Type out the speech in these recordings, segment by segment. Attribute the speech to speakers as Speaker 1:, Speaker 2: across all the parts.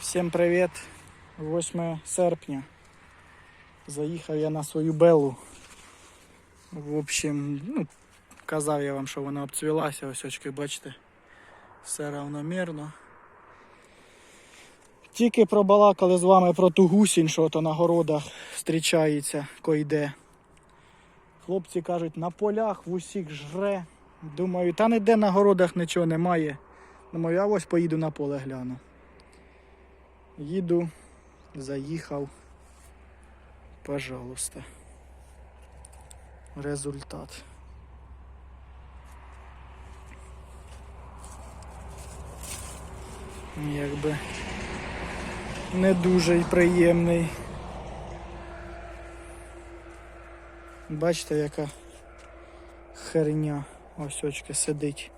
Speaker 1: Всім привіт! 8 серпня. Заїхав я на свою белу. В общем, ну, казав я вам, що вона обцвілася, ось очки, бачите, все равномірно. Тільки пробалакали з вами про ту гусінь, що то на городах зустрічається, койде. Хлопці кажуть, на полях в усіх жре. Думаю, та ніде на городах нічого немає. Думаю, а ось поїду на поле гляну. Їду, заїхав. Пожалуйста. Результат. Якби не дуже й приємний. Бачите, яка херня ось очки сидить.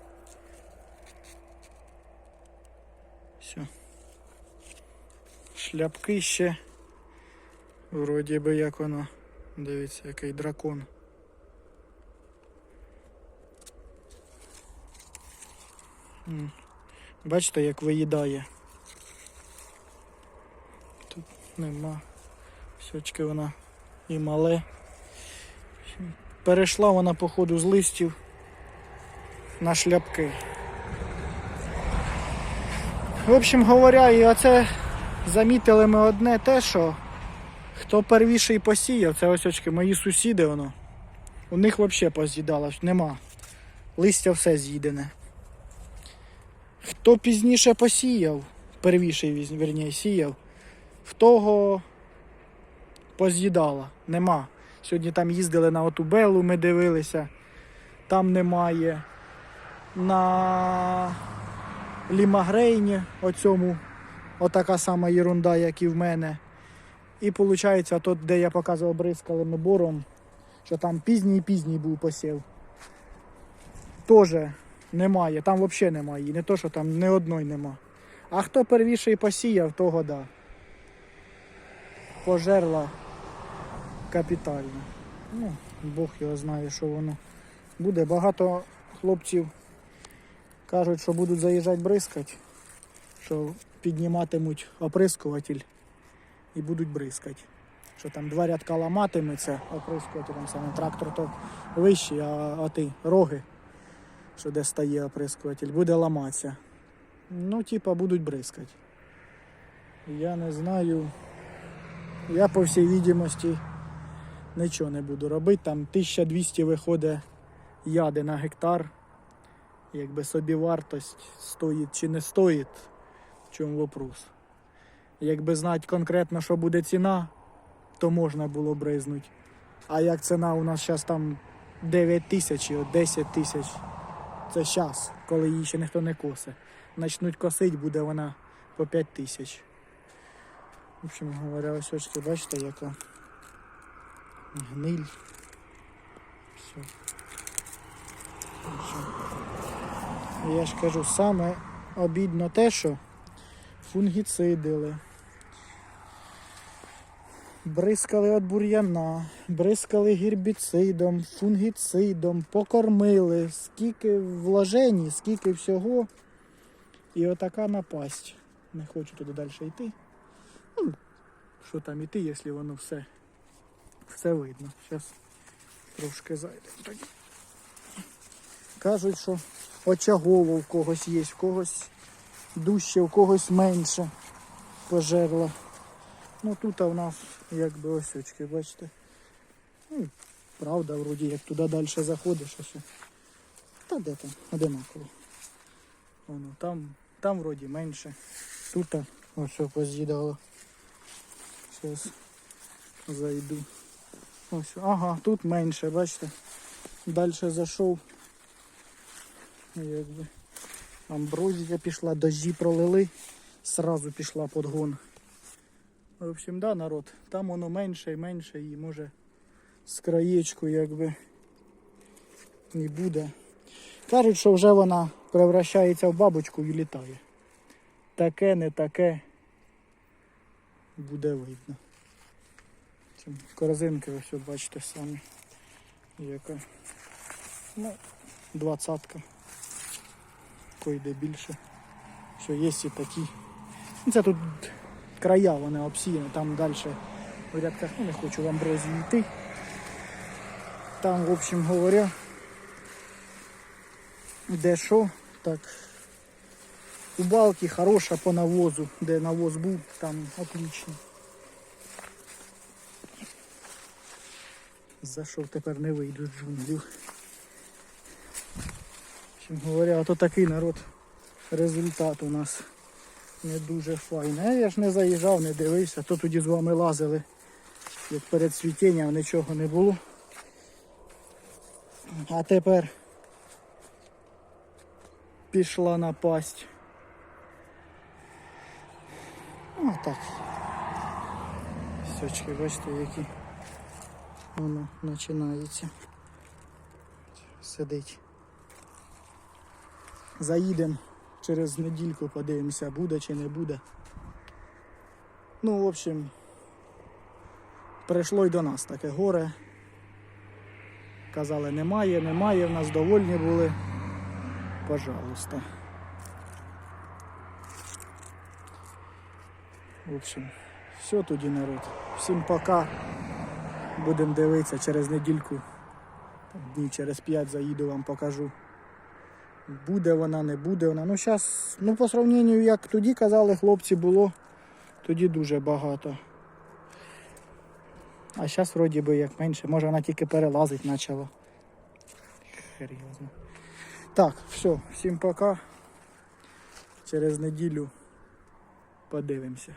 Speaker 1: Все. Шляпки ще. Вроді би як воно. Дивіться, який дракон. Бачите, як виїдає. Тут нема. Сьочки вона і мале. Перейшла вона, походу, з листів на шляпки. В общем говоря, і оце замітили ми одне те, що хто первіший посіяв, це ось очки, мої сусіди, воно. У них взагалі поз'їдало, нема. Листя все з'їдене. Хто пізніше посіяв, первіший віз- сіяв, в того поз'їдало, нема. Сьогодні там їздили на оту белу, ми дивилися, там немає. На лімагрейні оцьому отака сама єрунда, як і в мене. І виходить, тут, де я показував бризкалим бором, що там пізній пізній був посів. Теж немає, там взагалі немає. Не то, що там ні одної нема. А хто первіший посіяв, того да. Пожерла капітально. Ну, Бог його знає, що воно буде. Багато хлопців кажуть, що будуть заїжджати бризкати, що підніматимуть оприскуватель і будуть бризкати. Що там два рядка ламатиметься, оприскувателем саме трактор то вищий, а, а ти роги, що де стає оприскуватель, буде ламатися. Ну, типа, будуть бризкати. Я не знаю. Я по всій відомості нічого не буду робити. Там 1200 виходить яди на гектар. Якби собі вартість стоїть чи не стоїть, чому вопрос. Якби знати конкретно, що буде ціна, то можна було б бризнути. А як ціна у нас зараз там 9 тисяч, 10 тисяч, це зараз, коли її ще ніхто не косе. Начнуть косити, буде вона по 5 тисяч. В общем говоря, ось очки, бачите, яка гниль. Все. Я ж кажу, саме обідно те, що фунгіцидили. Бризкали від бур'яна, бризкали гербіцидом, фунгіцидом, покормили, скільки вложень, скільки всього. І отака напасть. Не хочу туди далі йти. Ну, що там іти, якщо воно все, все видно. Зараз трошки зайдемо. Кажуть, що очагово в когось є, в когось дужче, в когось менше пожерла. Ну тут у нас якби ось очки, бачите. Ну, правда, вроді як туди далі заходиш, ось. Та де там, одинаково. Воно, там, там вроді менше. Тут ось поз'їдало. Зараз зайду. Ось, ага, тут менше, бачите. Далі зайшов. Якби амброзія пішла, дожді пролили, сразу пішла подгон. В общем, да, народ, там воно менше і менше і може з краєчку якби не буде. Кажуть, що вже вона превращається в бабочку і літає. Таке, не таке буде видно. Корзинки ось от бачите самі. Яка. Ну, двадцятка. Койде більше. Що є і такі Ну, Це тут края вони обсіяні, там далі в рядках, ну не хочу в амброзію йти. Там, в общем говоря, де що, так. У балки хороша по навозу, де навоз був, там отлично. Зайшов тепер не вийду з джунглів. Чим говоря, то такий народ результат у нас не дуже файний. Я ж не заїжджав, не дивився, то тоді з вами лазили, як перед світінням нічого не було. А тепер пішла напасть. О, так. Сочки, бачите, які воно починається. Сидить. Заїдемо через недільку, подивимося, буде чи не буде. Ну, в общем, прийшло й до нас таке горе. Казали, немає, немає, в нас довольні були. Пожалуйста. В общем, все тоді народ. Всім пока. Будемо дивитися через недільку. Днів через п'ять заїду вам покажу. Буде вона, не буде вона. Ну зараз, ну по сравненню, як тоді казали, хлопці було, тоді дуже багато. А зараз вроді би як менше. Може вона тільки перелазить почала. Знає. Так, все, всім пока. Через неділю подивимося.